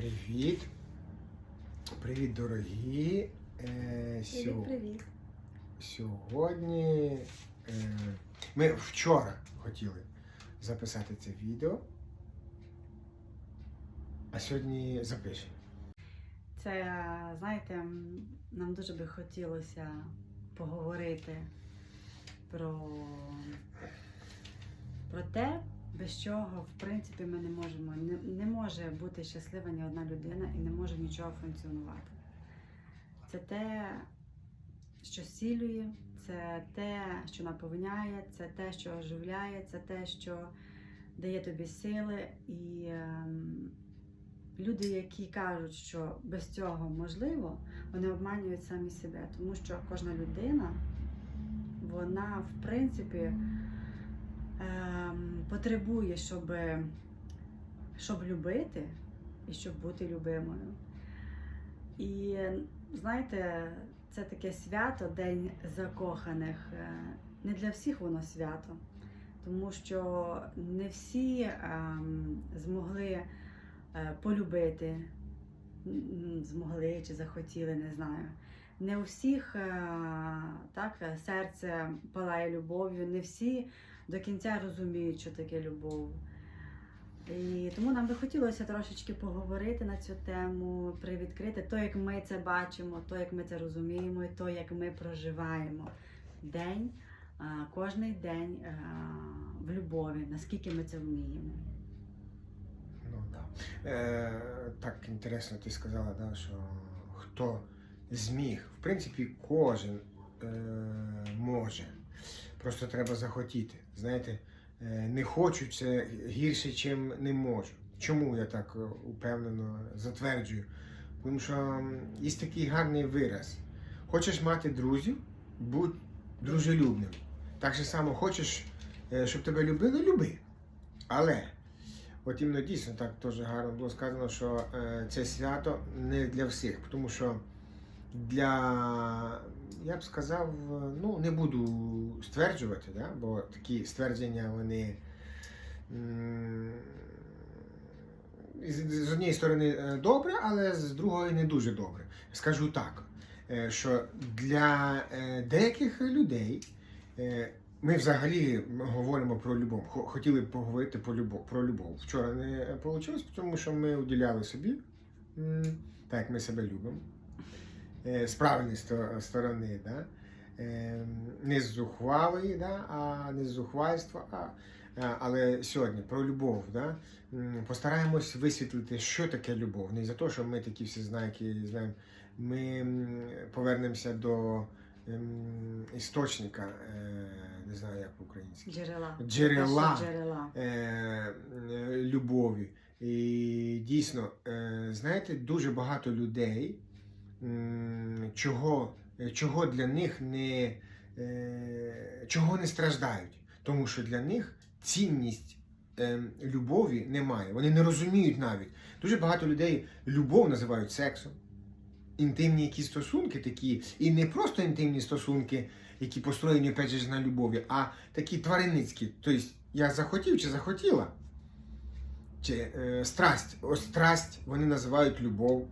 Привіт. Привіт, дорогі. Е, сьо- Привіт, привіт. Сьогодні е, ми вчора хотіли записати це відео, а сьогодні запишемо. Це, знаєте, нам дуже би хотілося поговорити про, про те, без чого, в принципі, ми не можемо. Не, не може бути щаслива ні одна людина і не може нічого функціонувати. Це те, що сілює, це те, що наповняє, це те, що оживляє, це те, що дає тобі сили. І ем, люди, які кажуть, що без цього можливо, вони обманюють самі себе, тому що кожна людина, вона в принципі потребує, щоб, щоб любити і щоб бути любимою. І знаєте, це таке свято, День закоханих. Е, Не для всіх воно свято, тому що не всі ем, змогли е, полюбити, змогли чи захотіли, не знаю. Не у всіх е, так, серце палає любов'ю, не всі до кінця розуміють, що таке любов. І тому нам би хотілося трошечки поговорити на цю тему, привідкрити то, як ми це бачимо, то, як ми це розуміємо, і то, як ми проживаємо день, кожний день в любові, наскільки ми це вміємо. Ну, да. е, так інтересно ти сказала, да, що хто зміг. В принципі, кожен е, може. Просто треба захотіти. Знаєте, е, не хочу це гірше, ніж не можу. Чому я так е, упевнено затверджую? Тому що є такий гарний вираз. Хочеш мати друзів, будь дружелюбним. Так же само хочеш, е, щоб тебе любили, люби. Але От іменно дійсно так теж гарно було сказано, що це свято не для всіх, тому що для, я б сказав, е, ну не буду стверджувати, да? бо такі ствердження вони з, однієї сторони е, добре, але з другої не дуже добре. Скажу так, е, що для деяких людей. ми взагалі говоримо про любов. Хотіли б поговорити про любов. Про любов. Вчора не вийшло, тому що ми уділяли собі, так як ми себе любимо, з правильної сторони, да? Е, не з зухвалої, да? а не з зухвальства. А, але сьогодні про любов. Да? Постараємось висвітлити, що таке любов. Не за те, що ми такі всі знаки знаємо. Ми повернемося до ем, істочника, е, не знаю як по-українськи, Джерела. Джерела. Джерела. е, е, любові. І дійсно, е, знаєте, дуже багато людей, чого, е, чого для них не, е, чого не страждають. Тому що для них цінність е, любові немає. Вони не розуміють навіть. Дуже багато людей любов називають сексом. Інтимні якісь стосунки такі, і не просто інтимні стосунки, які построєні опять же на любові, а такі тваринницькі. Тобто я захотів чи захотіла. Чи е, страсть. Ось страсть вони називають любов.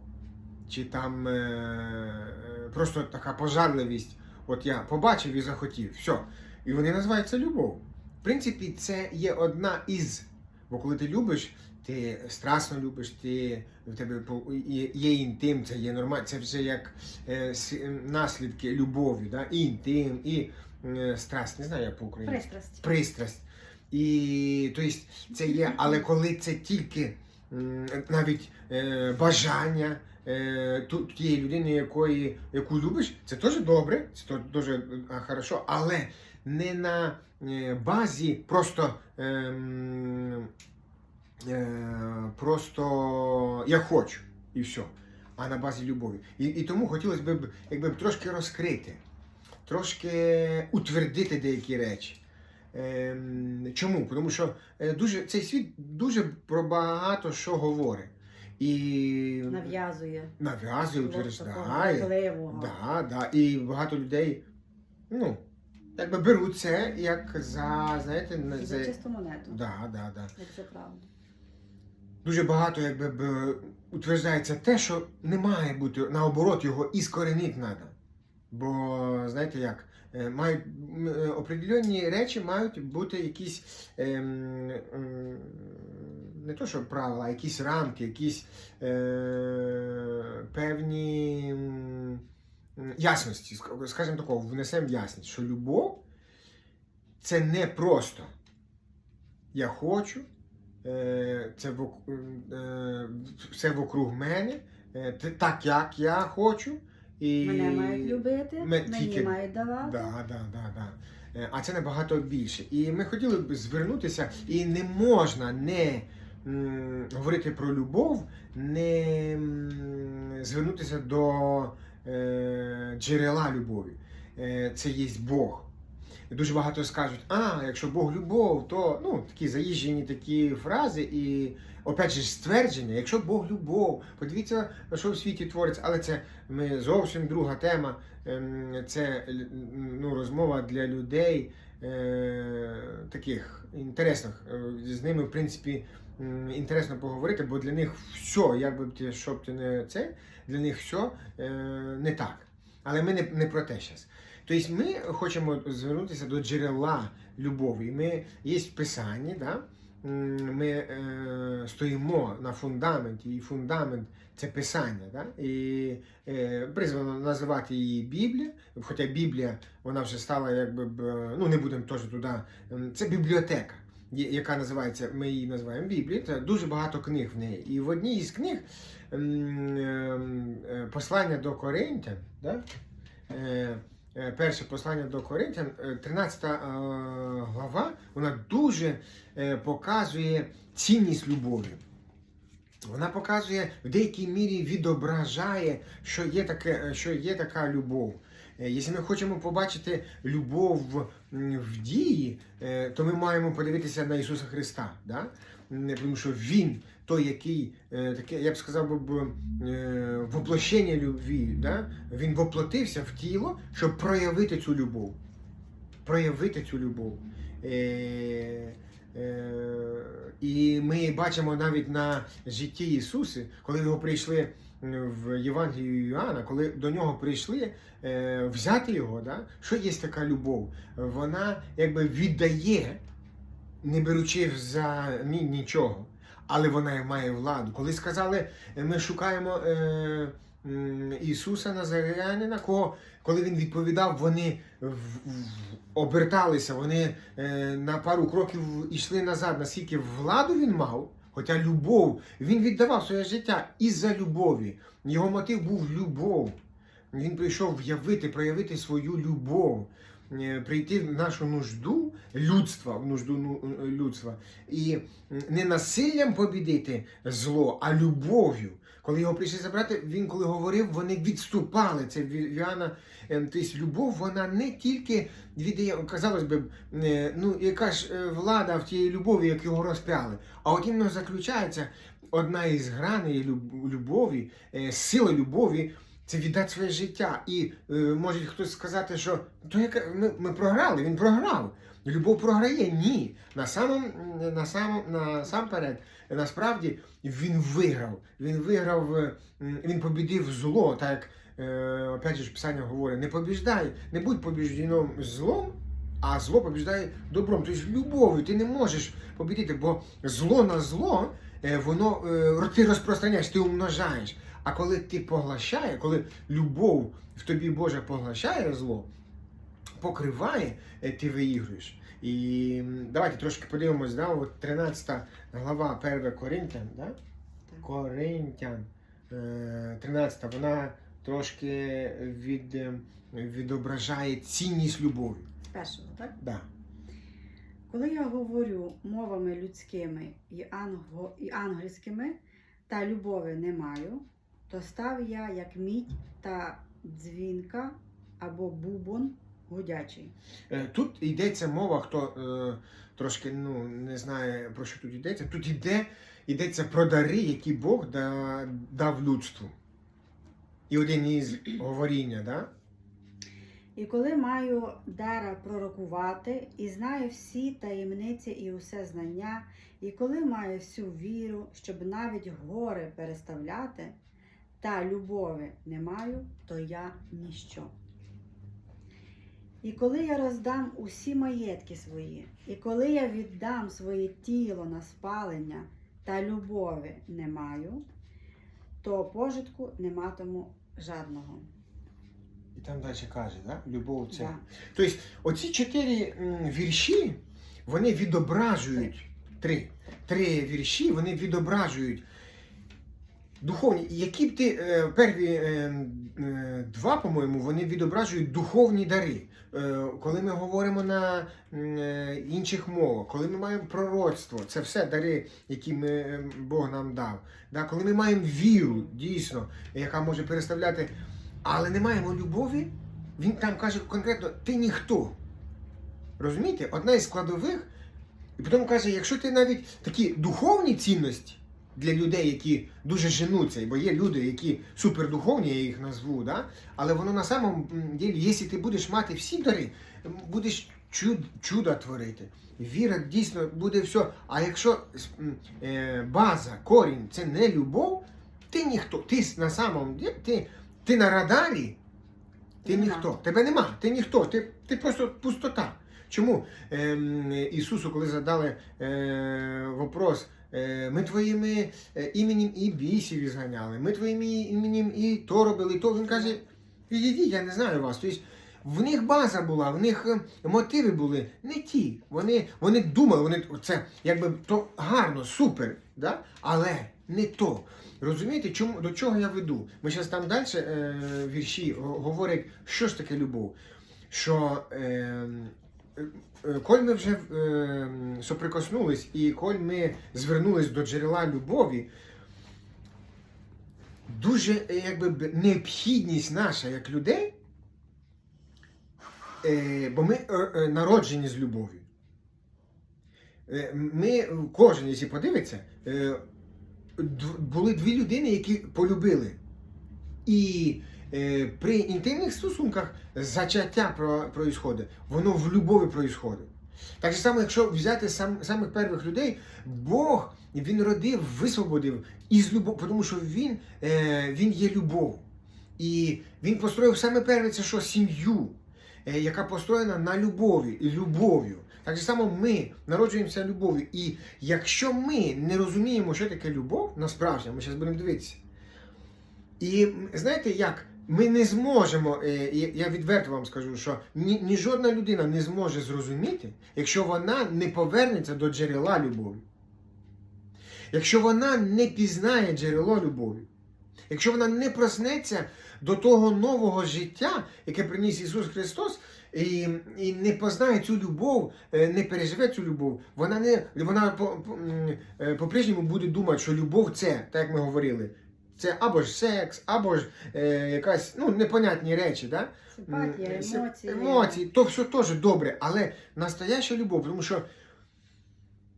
Чи там е, е, просто така пожарливість. От я побачив і захотів. Все. І вони називають це любов. В принципі, це є одна із. Бо коли ти любиш, ти страстно любиш, ти в тебе є, інтим, це є нормально, це вже як е, наслідки любові, да? і інтим, і е, страсть. Не знаю, як по-українськи Пристрасть. пристрасть. І тобто, це є, але коли це тільки навіть е, бажання е, тієї людини, якої, яку любиш, це теж добре, це дуже хорошо, але не на е, базі просто. ем, просто я хочу і все, а на базі любові. І, і тому хотілося б якби, трошки розкрити, трошки утвердити деякі речі. Ем, чому? Тому що е, дуже, цей світ дуже про багато що говорить. І Нав'язує. нав'язує, утверждає. важливого. Да, да. І багато людей, ну, якби беруть це як за, знаєте, За за. чисту монету. Да, да, да. Як це правда. дуже багато якби б, утверджається те, що не має бути, наоборот, його іскоренити треба. Бо знаєте як, е, мають е, определенні речі мають бути якісь ем, не то, що правила, а якісь рамки, якісь е, певні ясності, скажімо такого, внесемо ясність, що любов це не просто я хочу, е, це вок- е, все вокруг мене, е, так як я хочу. І... Мене мають любити, Ми... мені тільки- мають давати. Да, да, да, да. Е, А це набагато більше. І ми хотіли б звернутися, і не можна не м, говорити про любов, не м, звернутися до е, джерела любові. Е, це є Бог. І дуже багато скажуть, а якщо Бог любов, то ну, такі заїжджені такі фрази і опять же ствердження, якщо Бог любов, подивіться, що в світі твориться, але це ми зовсім друга тема. Ем, Це ну, розмова для людей е, таких інтересних. Е, З ними, в принципі, інтересно поговорити, бо для них все, як би ти, що б ти не це, для них все не так. Але ми не, не про те зараз. Тобто ми хочемо звернутися до джерела любові. Ми є в Писанні, да? Ми е, стоїмо на фундаменті, і фундамент це Писання. Да? І е, призвано називати її Біблія, хоча Біблія вона вже стала, якби е, ну не будемо теж туди. Це бібліотека, яка називається, ми її називаємо Біблією. Це дуже багато книг в неї. І в одній із книг ем, е, послання до Коринтян, да? Е, е, перше послання до Коринтян, е, 13 е, глава, вона дуже е, показує цінність любові. Вона показує в деякій мірі відображає, що є, таке, е, що є така любов. Е, Якщо ми хочемо побачити любов в дії, е, то ми маємо подивитися на Ісуса Христа. Да? Тому що Він той, який е, таке, я б сказав, би, е, воплощення любві, да? він воплотився в тіло, щоб проявити цю любов. Проявити цю любов. Е, і ми бачимо навіть на житті Ісуса, коли його прийшли в Євангелію Іоанна, коли до нього прийшли взяти його, да? що є така любов? Вона якби віддає, не беручи за ні, нічого, але вона має владу. Коли сказали, е, ми шукаємо е, Ісуса Назарянина, кого, коли він відповідав, вони в, в- оберталися, вони е, на пару кроків йшли назад, наскільки владу він мав, хоча любов, він віддавав своє життя із-за любові. Його мотив був любов. Він прийшов в'явити, проявити свою любов, прийти в нашу нужду людства, в нужду ну, е, людства. І не насиллям побідити зло, а любов'ю. Коли його прийшли забрати, він коли говорив, вони відступали. Це Ві- Віана. е, Тобто любов, вона не тільки віддає, казалось би, е, ну яка ж е, влада в тієї любові, як його розп'яли. А от іменно заключається одна із граней любові, е, сила любові. Це віддати своє життя. І е, може хтось сказати, що то яка ми, ми програли, він програв. Любов програє? Ні. На самом, на самом, насамперед, насправді він виграв. Він виграв, е, він побідив зло, так як е, опять же Писання говорить, не побіждай, не будь побіжденом злом, а зло побіждає добром. Тобто любов'ю ти не можеш побідити, бо зло на зло, е, воно е, ти розпространяєш, ти умножаєш. А коли ти поглощає, коли любов в тобі Божа поглощає зло, покриває, е, ти виігруєш. І давайте трошки подивимось, да, от 13 глава 1 Коринтян, да? Так. Коринтян, е, 13, вона трошки від, е, відображає цінність любові. З першого, так? Да. Коли я говорю мовами людськими і, анго, і ангельськими, та любові не маю, то став я як мідь та дзвінка або бубон гудячий. Е, Тут йдеться мова, хто е, трошки ну, не знає про що тут йдеться. Тут йде, йдеться про дари, які Бог да, дав людству. І один із говоріння, да? І коли маю дара пророкувати, і знаю всі таємниці і усе знання, і коли маю всю віру, щоб навіть гори переставляти, та любові не маю, то я ніщо. І коли я роздам усі маєтки свої, і коли я віддам своє тіло на спалення та любові не маю, то пожитку не матиму жадного. І там далі каже, да? любов це. Да. Тобто, оці чотири вірші, вони відображують три. Три вірші, вони відображують духовні. Які б ти е, перві е, е, два, по-моєму, вони відображують духовні дари. Е, коли ми говоримо на інших мовах, коли ми маємо пророцтво, це все дари, які ми, Бог нам дав. Да? Коли ми маємо віру, дійсно, яка може переставляти, але не маємо любові, він там каже конкретно, ти ніхто. Розумієте? Одна із складових, і потім каже, якщо ти навіть такі духовні цінності для людей, які дуже женуться, бо є люди, які супердуховні, я їх назву, да? але воно на самом ділі, якщо ти будеш мати всі дари, будеш чуд, чуда творити. Віра дійсно буде все. А якщо е, база, корінь це не любов, ти ніхто. Ти на самом ділі, ти, ти на радарі, ти Нема. ніхто. Тебе нема, ти ніхто, ти, ти просто пустота. Чому ем, Ісусу, коли задали е, вопрос, е, ми твоїми е, іменем і бісів ізганяли, ми твоїм іменем і то робили, і то він каже, відійдіть, я не знаю вас. Тобто, в них база була, в них е, мотиви були не ті. Вони, вони думали, вони це якби то гарно, супер, да? але не то. Розумієте, чому до чого я веду? Ми зараз там далі е, вірші говорять, що ж таке любов. Що е, е, е, коль ми вже е, соприкоснулись і коль ми звернулись до джерела любові, дуже е, якби необхідність наша як людей, е, бо ми е, е, народжені з любов'ю. Е, Ми, кожен, якщо подивиться, е, були дві людини, які полюбили. І е, при інтимних стосунках зачаття про, происходить, воно в любові происходить. Так само, якщо взяти сам, самих перших людей, Бог він родив, висвободив із любов, тому що він, е, він є любов. І він построїв саме перше, це що сім'ю, е, яка построєна на любові і любов'ю. Так само ми народжуємося любов'ю. І якщо ми не розуміємо, що таке любов, насправді, ми зараз будемо дивитися. І знаєте як? Ми не зможемо, е, я відверто вам скажу, що ні, ні жодна людина не зможе зрозуміти, якщо вона не повернеться до джерела любові. Якщо вона не пізнає джерело любові, якщо вона не проснеться до того нового життя, яке приніс Ісус Христос, і, і не познає цю любов, е, не переживе цю любов, вона не вона по, по, м, е, по-прежньому буде думати, що любов це, так як ми говорили, це або ж секс, або ж е, якась ну, непонятні речі. Да? Симпатія, емоції. Емоції, то все теж добре, але настояща любов, тому що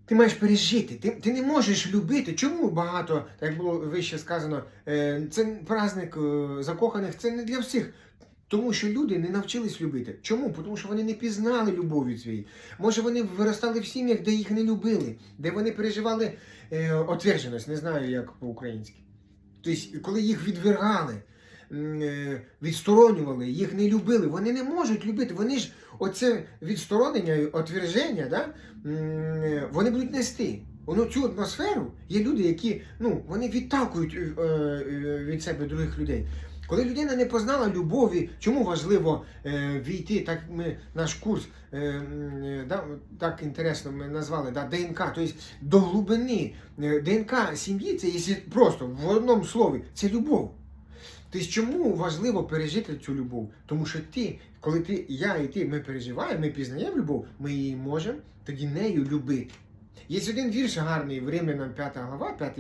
ти маєш пережити, ти, ти не можеш любити. Чому багато, як було вище сказано, е, це праздник е, закоханих, це не для всіх. Тому що люди не навчились любити. Чому? Тому що вони не пізнали любові цієї. Може, вони виростали в сім'ях, де їх не любили, де вони переживали е, отверженість, не знаю, як по-українськи. Тобто, коли їх відвергали, е, відсторонювали, їх не любили, вони не можуть любити. Вони ж оце відсторонення, отверження, да, е, вони будуть нести. Воно цю атмосферу є люди, які ну, вони відталкують е, від себе других людей. Коли людина не познала любові, чому важливо е, війти, так ми наш курс е, е, да, так інтересно ми назвали да, ДНК, тобто до глибини Е, ДНК сім'ї це якщо просто в одному слові, це любов. Тобто чому важливо пережити цю любов? Тому що ти, коли ти, я і ти, ми переживаємо, ми пізнаємо любов, ми її можемо тоді нею любити. Є один вірш гарний в Римлянам 5 глава, 5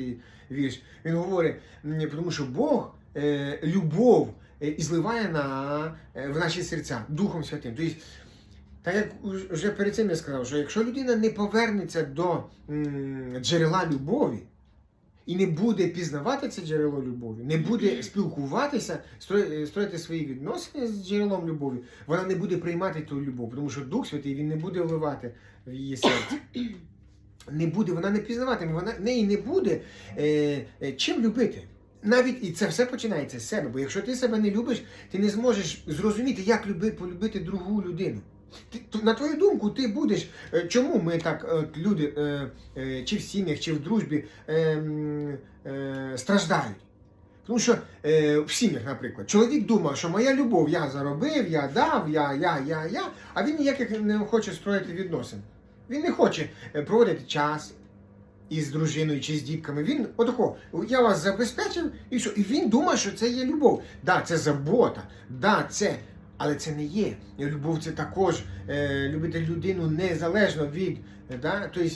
вірш. Він говорить, тому що Бог любов е, і зливає на, е, в наші серця Духом Святим. Тобто, так як вже перед цим я сказав, що якщо людина не повернеться до джерела любові, і не буде пізнавати це джерело любові, не буде спілкуватися, строїти, свої відносини з джерелом любові, вона не буде приймати ту любов, тому що Дух Святий він не буде вливати в її серце. Не буде, вона не пізнаватиме, вона неї не буде е, е, чим любити. Навіть і це все починається з себе. Бо якщо ти себе не любиш, ти не зможеш зрозуміти, як люби, полюбити другу людину. Ти, на твою думку, ти будеш. е, Чому ми так, е, от, люди, е, чи в сім'ях, чи в дружбі страждають? Тому що е, в сім'ях, наприклад, чоловік думав, що моя любов я заробив, я дав, я, я, я, я, а він ніяких не хоче строїти відносин. Він не хоче проводити час із дружиною чи з дітками. Він отако, я вас забезпечив, і що? І він думає, що це є любов. Да, це забота, да, це. Але це не є. Любов це також е, любити людину незалежно від. Да? Тобто,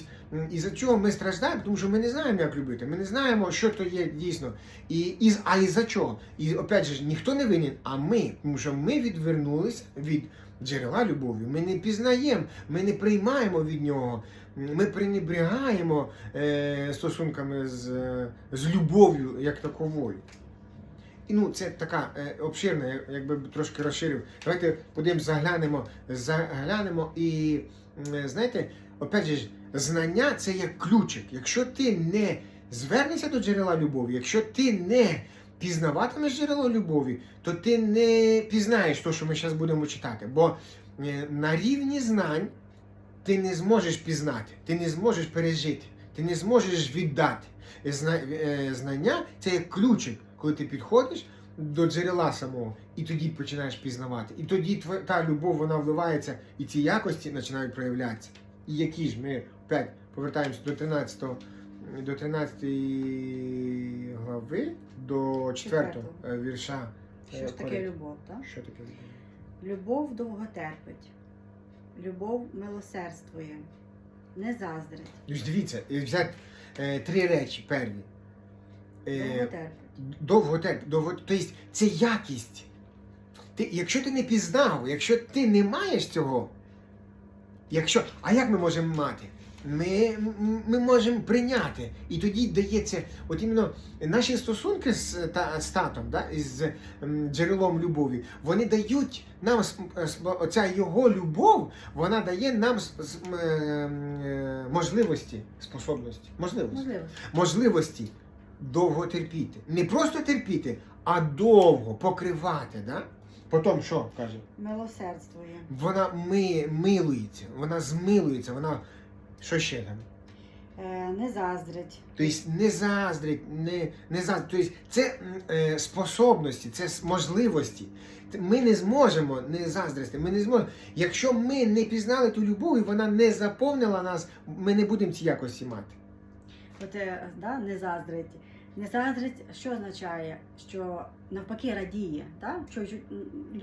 і за чого ми страждаємо? Тому що ми не знаємо, як любити. Ми не знаємо, що то є дійсно. І, і, а і за чого? І опять же, ніхто не винен, а ми. Тому що ми відвернулися від джерела любові. Ми не пізнаємо, ми не приймаємо від нього. Ми пренебрігаємо е, стосунками з, е, з любов'ю як таковою. І ну, це така е, обширна, якби трошки розширив. Давайте подивимось, заглянемо, заглянемо і м, знаєте, опять же, знання це як ключик. Якщо ти не звернешся до джерела любові, якщо ти не пізнаватимеш джерело любові, то ти не пізнаєш те, що ми зараз будемо читати. Бо е, на рівні знань ти не зможеш пізнати, ти не зможеш пережити, ти не зможеш віддати. Е, Знання це як ключик, коли ти підходиш до джерела самого, і тоді починаєш пізнавати. І тоді та любов вона вливається, і ці якості починають проявлятися. І які ж ми опять повертаємося до 13 до 13 глави, до 4 вірша. Що е, ж таке любов? Так? Що таке любов? Любов довго терпить, любов милосердствує, не заздрить, Ось дивіться, і взяти е, три речі перві. довго Е, терпить. довго терпить, довго, тобто це якість. Ти, якщо ти не пізнав, якщо ти не маєш цього, якщо, а як ми можемо мати? Ми, ми можемо прийняти. І тоді дається, от іменно наші стосунки з, та, з татом, да, із джерелом любові, вони дають нам оця його любов, вона дає нам с- е, можливості, способності, можливості Можливо. можливості довго терпіти. Не просто терпіти, а довго покривати. Да? Потім що каже? Милосердствує, Вона ми, милується, вона змилується, вона що ще там? е, не заздрить, Тобто не заздрить, не, не заздрить. Тобто це е, способності, це можливості. Ми не зможемо не заздрити, ми не зможемо. Якщо ми не пізнали ту любов і вона не заповнила нас, ми не будемо ці якості мати. От, е, да, не заздрить. Не заздрить, що означає? Що навпаки радіє. Да? Що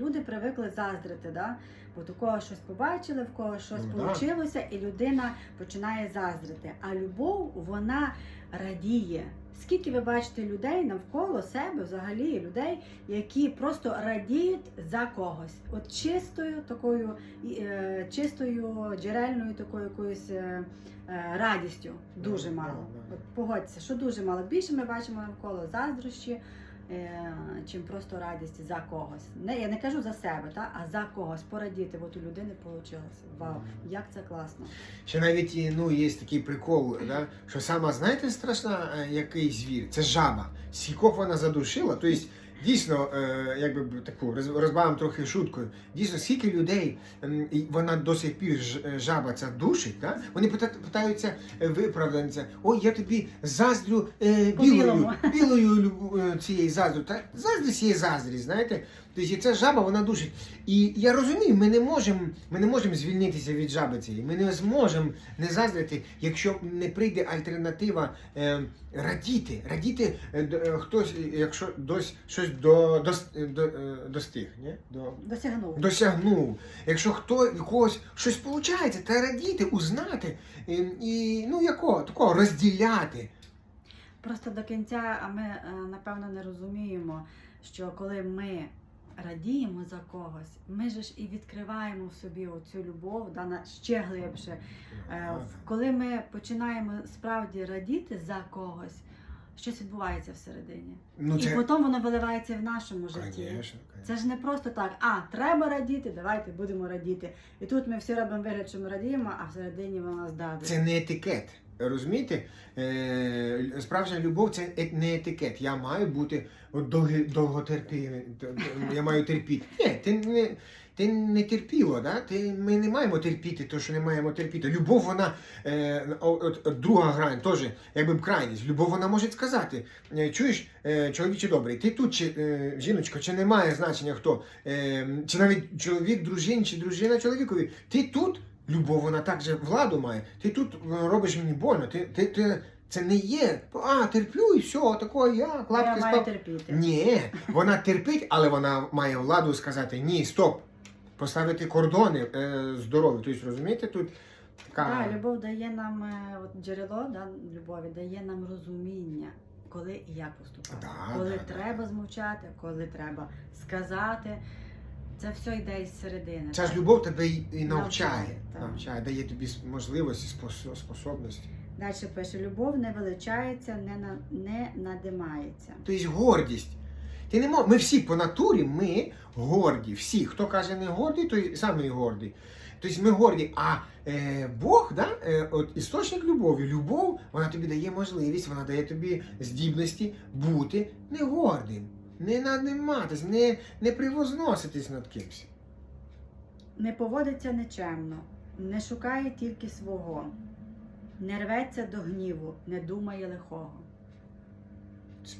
люди привикли заздрити, да? Бо у кого щось побачили, в кого щось Ну, вийшло, і людина починає заздрити. А любов, вона радіє. Скільки ви бачите людей навколо себе, взагалі людей, які просто радіють за когось, от чистою такою, е, чистою джерельною такою якоюсь е, е, радістю. Дуже Ну, мало. От погодьтеся, що дуже мало. Більше ми бачимо навколо заздрощі, чим просто радість за когось. Не я не кажу за себе, та а за когось порадіти. От у людини вийшло. Вау, як це класно. Ще навіть ну, є такий прикол, да, що сама, знаєте, страшна е, який звір? Це жаба. Скількох вона задушила. Тобто, дійсно, е, якби таку розбавим трохи шуткою. Дійсно, скільки людей вона до сих пір е, жаба ця душить, да? вони питаються виправданця, виправдатися. Ой, я тобі заздрю е, білою, білою е, цієї заздрю. Та заздрість є заздрість, знаєте. Тобто ця жаба вона душить. І я розумію, ми не можемо ми не можемо звільнитися від жаби цієї. Ми не зможемо не заздрити, якщо не прийде альтернатива е, радіти. Радіти е, е, хтось, якщо дось щось до, е, до, е, достиг, ні? До, Досягнув. досягнув. Якщо хто когось щось виходить, та радіти, узнати і, і ну якого такого розділяти. Просто до кінця а ми е, напевно не розуміємо, що коли ми радіємо за когось, ми ж і відкриваємо в собі оцю любов, да, ще глибше. Е, Коли ми починаємо справді радіти за когось, щось відбувається всередині. Ну, І потім воно виливається в нашому житті. Конечно, конечно. Це ж не просто так, а треба радіти, давайте будемо радіти. І тут ми всі робимо вигляд, що ми радіємо, а всередині воно здавить. Це не етикет. Розумієте? Е, справжня любов це е- не етикет. Я маю бути от довготерпілим. Я маю терпіти. Ні, ти не. Ти не терпіло, да? Ти, ми не маємо терпіти, то що не маємо терпіти. Любов, вона е, от, друга грань, теж, якби крайність. Любов, вона може сказати: чуєш, чоловіче добрий, ти тут чи жіночко, чи не має значення хто, чи навіть чоловік, дружині, чи дружина чоловікові, ти тут, любов, вона також владу має. Ти тут е, робиш мені больно. Ти, ти, ти, це не є. А, терплю і все, такого я, Я маю спав. терпіти. Ні, вона терпить, але вона має владу сказати ні, стоп. Поставити кордони е, здорові. Тобто, розумієте, тут така. Так, любов дає нам е, от джерело да, любові, дає нам розуміння, коли і як поступати. Да, коли да, да. треба змовчати, коли треба сказати. Це все йде із середини. Ця ж любов тебе і, навчає, Навчає, навчає, дає тобі можливості, способності. Далі пише: любов не величається, не, на, не надимається. Тобто гордість. Ти не мож... Ми всі по натурі, ми горді. Всі. Хто каже не гордий, той самий гордий. Тобто ми горді. А е, Бог, да, е, от істочник любові, любов, вона тобі дає можливість, вона дає тобі здібності бути не гордим, не надиматись, не, не привозноситись над кимось. Не поводиться нечемно, не шукає тільки свого, не рветься до гніву, не думає лихого.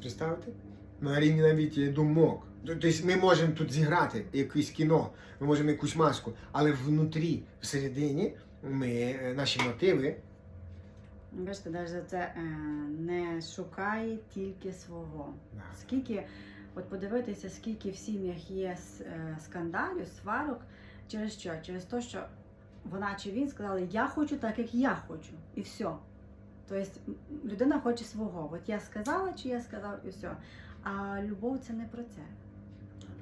Представте? На рівні навіть е, думок. Тобто ми можемо тут зіграти якесь кіно, ми можемо якусь маску, але внутрі, всередині, ми, е, наші мотиви. Бачите, навіть це е, не шукає тільки свого. Да. Скільки, от подивитися, скільки в сім'ях є е, скандалів, сварок, через що? Через те, що вона чи він сказали, я хочу так, як я хочу, і все. Тобто людина хоче свого. От я сказала, чи я сказав, і все. А любов це не про це.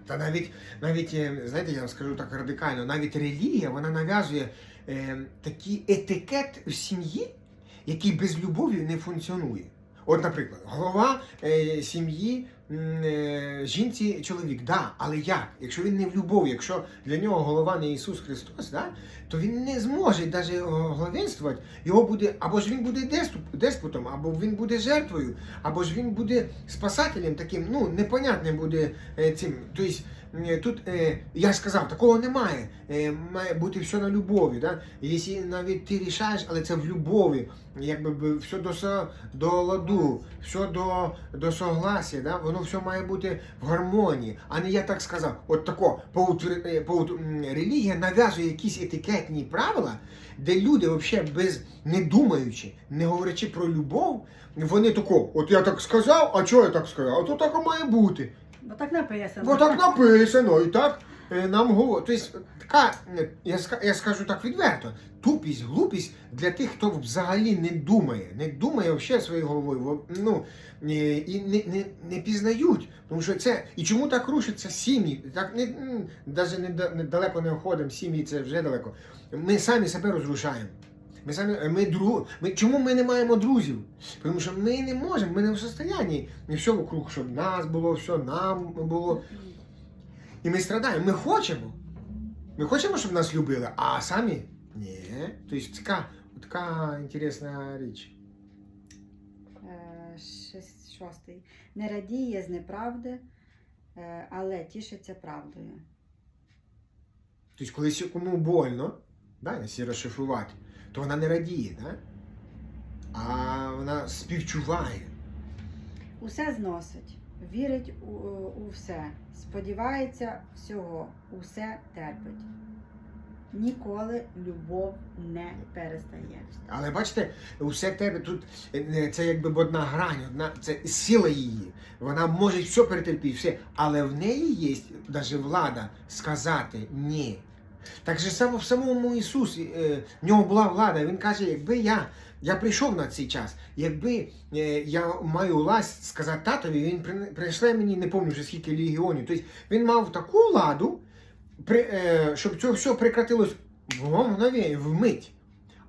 Та навіть, навіть, е, знаєте, я вам скажу так радикально, навіть релігія вона нав'язує е, такий етикет в сім'ї, який без любові не функціонує. От, наприклад, голова е, сім'ї жінці чоловік, да, але як? Якщо він не в любові, якщо для нього голова не Ісус Христос, да, то він не зможе навіть главенствувати. Його буде, або ж він буде деспот- деспотом, або він буде жертвою, або ж він буде спасателем таким, ну, непонятним буде е, цим. Тобто, е, тут е, я сказав, такого немає. Е, має бути все на любові. Да? Якщо навіть ти рішаєш, але це в любові, якби все до, до ладу, все до, до согласия, да? воно все має бути в гармонії. А не я так сказав. От тако, е, релігія нав'язує якісь етикетні правила, де люди взагалі без не думаючи, не говорячи про любов, вони тако, от я так сказав, а чого я так сказав? А то так і має бути. Бо так написано. Бо так написано, і так нам говорять. Тобто, така, е, я, я скажу так відверто, тупість, глупість для тих, хто взагалі не думає, не думає взагалі своєю головою, во- ну, е, і не, не, не пізнають. Тому що це. І чому так рушаться сім'ї? Так не, даже не, не далеко не ходимо, сім'ї це вже далеко. Ми самі себе розрушаємо. Ми самі, ми дру, ми, чому ми не маємо друзів? Тому що ми не можемо, ми не в состоянні і все вокруг, щоб нас було, все нам було. І ми страдаємо. Ми хочемо. Ми хочемо, щоб нас любили, а самі ні. Тобто така, така інтересна річ. Е, Шостий. Не радіє з неправди, е, але тішиться правдою. Тобто, коли кому больно, да, якщо розшифрувати, то вона не радіє, да? а вона співчуває. Усе зносить, вірить у, у все, сподівається всього, усе терпить. Ніколи любов не перестає. Але бачите, усе тебе тут е, це якби одна грань, одна це сила її. Вона може все перетерпіти, все, але в неї є навіть влада сказати ні. Так же само в самому Ісусі е, в нього була влада. Він каже, якби я, я прийшов на цей час, якби е, я маю власть сказати татові, він при- прийшле мені, не пам'ятаю вже скільки легіонів. Тобто він мав таку владу, при, е, щоб це все прекратилось в мгновення, в мить.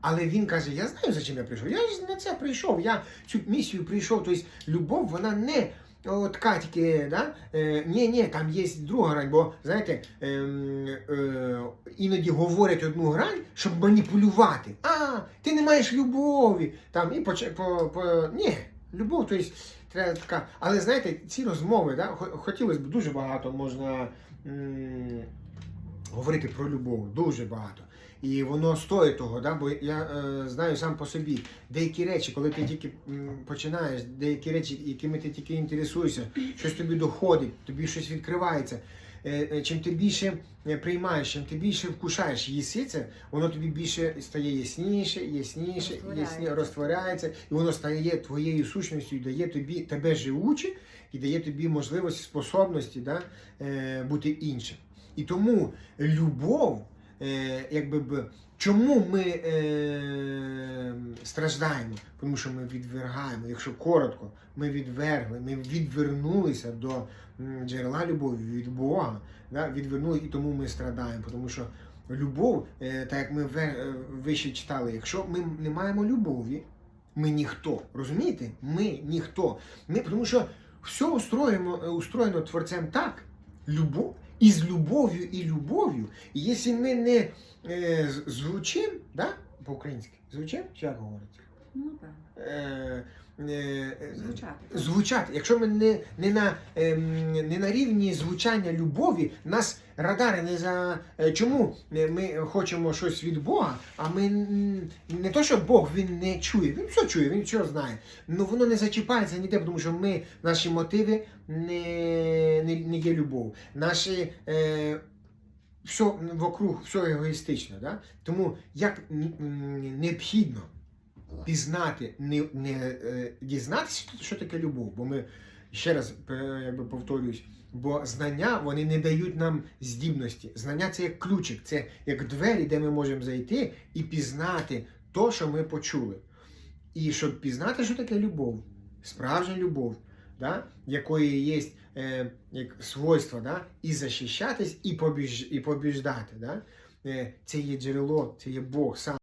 Але він каже: Я знаю, за чим я прийшов. Я ж на це прийшов. Я цю місію прийшов. Тобто любов, вона не. От тільки, да? Е, ні, ні, там є друга грань, бо знаєте, ем, е, іноді говорять одну грань, щоб маніпулювати. А, ти не маєш любові. Там, і по, по, по... Ні, любов, тобто, треба така. Але знаєте, ці розмови, да, хо- хотілося б дуже багато можна м, говорити про любов, дуже багато. І воно стоїть того, да? бо я е, знаю сам по собі, деякі речі, коли ти тільки м, починаєш, деякі речі, якими ти тільки інтересуєшся, щось тобі доходить, тобі щось відкривається. Е, е, чим ти більше е, приймаєш, чим ти більше вкушаєш їси це, воно тобі більше стає ясніше, ясніше, ясніше Розтворяється. і воно стає твоєю сущністю, і дає тобі тебе живуче, і дає тобі можливості, способності да, е, бути іншим. І тому любов, е, якби б, чому ми е, страждаємо? Тому що ми відвергаємо, якщо коротко, ми відвергли, ми відвернулися до джерела любові від Бога, да, відвернули, і тому ми страдаємо. Тому що любов, е, так як ми е, вище читали, якщо ми не маємо любові, ми ніхто. Розумієте? Ми ніхто. Ми, тому що все устроєно, устроєно творцем так, любов, з любов'ю, і любов'ю. І якщо ми не е, з- звучимо, да? по-українськи, звучимо, чи як говориться? Ну Е, е, е, звучати. звучати. Якщо ми не, не, на, ем, не на рівні звучання любові, нас радари не за. Чому ми хочемо щось від Бога, а ми не то, що Бог він не чує, він все чує, він все знає. Ну воно не зачіпається ніде, тому що ми, наші мотиви не, не, не є любов. Наші. Е, все вокруг, все егоїстично. Да? Тому як необхідно пізнати, не, не е, дізнатися, що таке любов. Бо ми ще раз якби повторююсь, бо знання вони не дають нам здібності. Знання це як ключик, це як двері, де ми можемо зайти і пізнати то, що ми почули. І щоб пізнати, що таке любов, справжня любов, да? якої є е, як свойство, да? і захищатись, і, побіж, і побіждати. Да? Е, це є джерело, це є Бог сам.